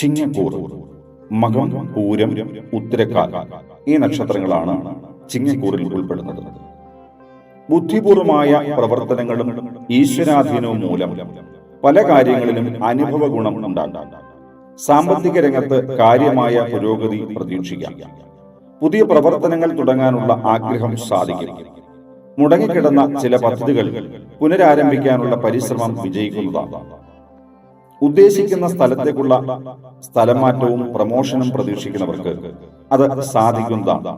ചിങ്ങക്കൂർ മകം പൂരം ഉത്തരക്കാൽ ഈ നക്ഷത്രങ്ങളാണ് ചിങ്ങക്കൂറിൽ ഉൾപ്പെടുന്നത്. ബുദ്ധിപൂർവമായ പ്രവർത്തനങ്ങളും ഈശ്വരാധീനവും മൂലം പല കാര്യങ്ങളിലും അനുഭവ ഗുണം ഉണ്ടാകാം. സാമ്പത്തിക രംഗത്ത് കാര്യമായ പുരോഗതി പ്രതീക്ഷിക്കാം. പുതിയ പ്രവർത്തനങ്ങൾ തുടങ്ങാനുള്ള ആഗ്രഹം സാധിക്കും. മുടങ്ങിക്കിടന്ന ചില പദ്ധതികൾ പുനരാരംഭിക്കാനുള്ള പരിശ്രമം വിജയിക്കുന്നതാണ്. ഉദ്ദേശിക്കുന്ന സ്ഥലത്തേക്കുള്ള സ്ഥലമാറ്റവും പ്രമോഷനും പ്രതീക്ഷിക്കുന്നവർക്ക് അത് സാധിക്കുന്നതാണ്.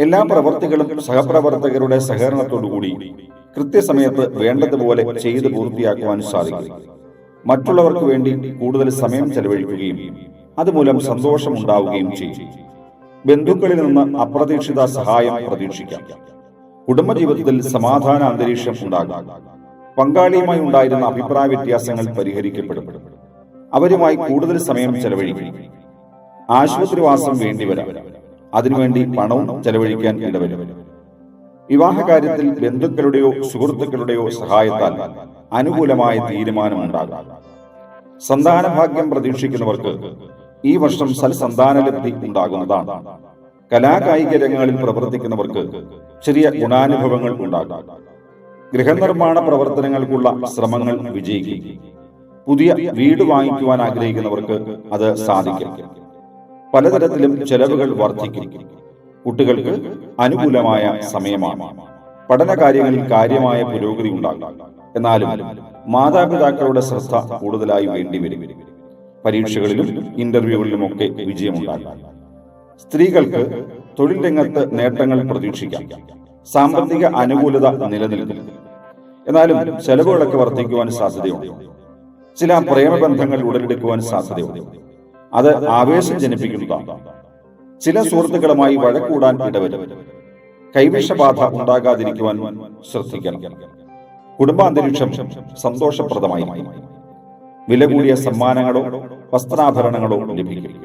എല്ലാ പ്രവർത്തികളും സഹപ്രവർത്തകരുടെ സഹകരണത്തോടുകൂടി കൃത്യസമയത്ത് വേണ്ടതുപോലെ ചെയ്ത് പൂർത്തിയാക്കുവാൻ സാധിക്കും. മറ്റുള്ളവർക്ക് വേണ്ടി കൂടുതൽ സമയം ചെലവഴിക്കുകയും അതുമൂലം സന്തോഷമുണ്ടാവുകയും ചെയ്യും. ബന്ധുക്കളിൽ നിന്ന് അപ്രതീക്ഷിത സഹായം പ്രതീക്ഷിക്കാം. കുടുംബജീവിതത്തിൽ സമാധാന അന്തരീക്ഷം ഉണ്ടാകാം. പങ്കാളിയുമായി ഉണ്ടായിരുന്ന അഭിപ്രായ വ്യത്യാസങ്ങൾ പരിഹരിക്കപ്പെടും. അവരുമായി കൂടുതൽ സമയം ചെലവഴിക്കും. ആശുപത്രിവാസം വേണ്ടിവരാം. അതിനുവേണ്ടി പണവും ചെലവഴിക്കാൻ ഇടവരും. വിവാഹകാര്യത്തിൽ ബന്ധുക്കളുടെയോ സുഹൃത്തുക്കളുടെയോ സഹായത്താൽ അനുകൂലമായ തീരുമാനമുണ്ടാകാം. സന്താനഭാഗ്യം പ്രതീക്ഷിക്കുന്നവർക്ക് ഈ വർഷം സൽസന്താനലബ്ധി ഉണ്ടാകുന്നതാണ്. കലാകായിക രംഗങ്ങളിൽ പ്രവർത്തിക്കുന്നവർക്ക് ചെറിയ ഗുണാനുഭവങ്ങൾ ഉണ്ടാകാം. ഗൃഹനിർമ്മാണ പ്രവർത്തനങ്ങൾക്കുള്ള ശ്രമങ്ങൾ വിജയിക്കും. പുതിയ വീട് വാങ്ങിക്കുവാൻ ആഗ്രഹിക്കുന്നവർക്ക് അത് സാധിക്കും. പലതരത്തിലും ചെലവുകൾ വർദ്ധിക്കും. കുട്ടികൾക്ക് അനുകൂലമായ സമയമാണ്. പഠന കാര്യങ്ങളിൽ കാര്യമായ പുരോഗതി ഉണ്ടാകും. എന്നാലും മാതാപിതാക്കളുടെ ശ്രദ്ധ കൂടുതലായി വേണ്ടിവരും പരീക്ഷകളിലും ഇന്റർവ്യൂകളിലുമൊക്കെ വിജയമുണ്ടാകും. സ്ത്രീകൾക്ക് തൊഴിൽ രംഗത്ത് നേട്ടങ്ങൾ പ്രതീക്ഷിക്കാം. സാമ്പത്തിക അനുകൂലത നിലനിൽക്കുന്നു. എന്നാലും ചെലവുകളൊക്കെ വർദ്ധിക്കുവാൻ സാധ്യതയുണ്ട്. ചില പ്രേമബന്ധങ്ങൾ ഉടലെടുക്കുവാൻ സാധ്യതയുണ്ട്. അത് ആവേശം ജനിപ്പിക്കുന്നതാണ്. ചില സുഹൃത്തുക്കളുമായി വഴക്കൂടാൻ ഇടവരും. കൈവിഷബാധ ഉണ്ടാകാതിരിക്കുവാൻ ശ്രദ്ധിക്കണം. കുടുംബാന്തരീക്ഷം സന്തോഷപ്രദമായി വില കൂടിയ സമ്മാനങ്ങളോ വസ്ത്രാഭരണങ്ങളോ ലഭിക്കും.